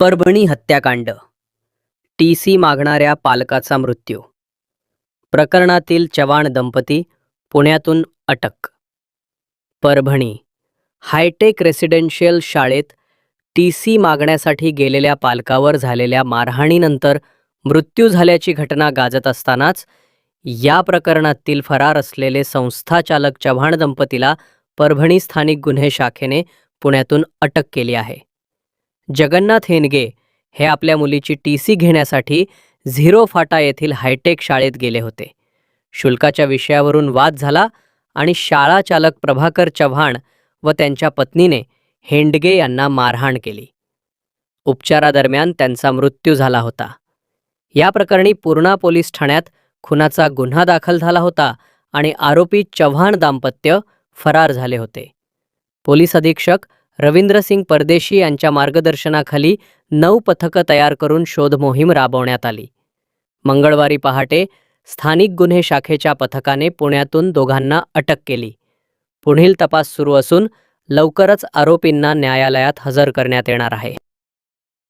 परभणी हत्याकांड. T C मागणाऱ्या पालकाचा मृत्यू. प्रकरणातील चव्हाण दंपती पुण्यातून अटक. परभणी. हायटेक रेसिडेन्शियल शाळेत टी सी मागण्यासाठी गेलेल्या पालकावर झालेल्या मारहाणीनंतर मृत्यू झाल्याची घटना गाजत असतानाच या प्रकरणातील फरार असलेले संस्थाचालक चव्हाण दंपतीला परभणी स्थानिक गुन्हे शाखेने पुण्यातून अटक केली आहे. जगन्नाथ हेनगे हे आपल्या मुलीची टी सी घेण्यासाठी झिरो फाटा येथील हायटेक शाळेत गेले होते. शुल्काच्या विषयावरून वाद झाला आणि शाळा चालक प्रभाकर चव्हाण व त्यांच्या पत्नीने हेंडगे यांना मारहाण केली. उपचारादरम्यान त्यांचा मृत्यू झाला होता. या प्रकरणी पूर्णा पोलीस ठाण्यात खुनाचा गुन्हा दाखल झाला होता आणि आरोपी चव्हाण दाम्पत्य फरार झाले होते. पोलीस अधीक्षक रवींद्रसिंग परदेशी यांच्या मार्गदर्शनाखाली नऊ पथकं तयार करून शोध मोहीम राबवण्यात आली. मंगळवारी पहाटे स्थानिक गुन्हे शाखेच्या पथकाने पुण्यातून दोघांना अटक केली. पुढील तपास सुरू असून लवकरच आरोपींना न्यायालयात हजर करण्यात येणार आहे.